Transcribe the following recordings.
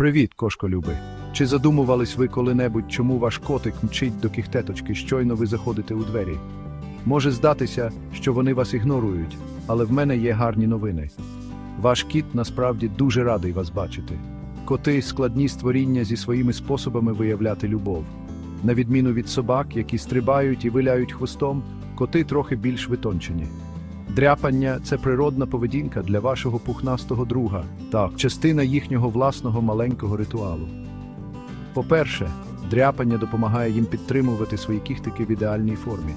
Привіт, кошколюби. Чи задумувались ви коли-небудь, чому ваш котик мчить до кіхтеточки, щойно ви заходите у двері? Може здатися, що вони вас ігнорують, але в мене є гарні новини. Ваш кіт насправді дуже радий вас бачити. Коти складні створіння зі своїми способами виявляти любов. На відміну від собак, які стрибають і виляють хвостом, коти трохи більш витончені. Дряпання це природна поведінка для вашого пухнастого друга, так, частина їхнього власного маленького ритуалу. По-перше, дряпання допомагає їм підтримувати свої кіхтики в ідеальній формі.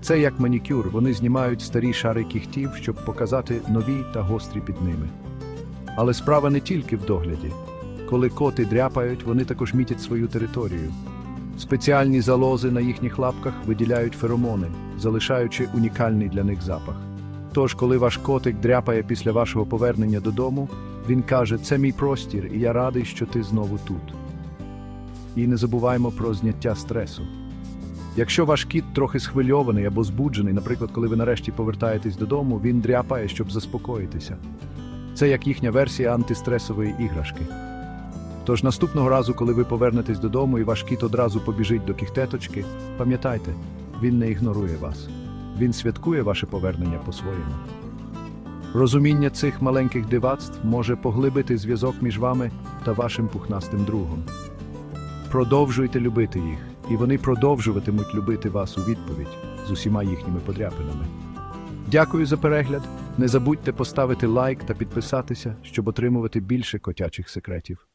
Це як манікюр, вони знімають старі шари кіхтів, щоб показати нові та гострі під ними. Але справа не тільки в догляді. Коли коти дряпають, вони також мітять свою територію. Спеціальні залози на їхніх лапках виділяють феромони, залишаючи унікальний для них запах. Тож, коли ваш котик дряпає після вашого повернення додому, він каже: це мій простір, і я радий, що ти знову тут. І не забуваємо про зняття стресу. Якщо ваш кіт трохи схвильований або збуджений, наприклад, коли ви нарешті повертаєтесь додому, він дряпає, щоб заспокоїтися. Це як їхня версія антистресової іграшки. Тож наступного разу, коли ви повернетесь додому і ваш кіт одразу побіжить до кіхтеточки, пам'ятайте, він не ігнорує вас. Він святкує ваше повернення по-своєму. Розуміння цих маленьких дивацтв може поглибити зв'язок між вами та вашим пухнастим другом. Продовжуйте любити їх, і вони продовжуватимуть любити вас у відповідь з усіма їхніми подряпинами. Дякую за перегляд. Не забудьте поставити лайк та підписатися, щоб отримувати більше котячих секретів.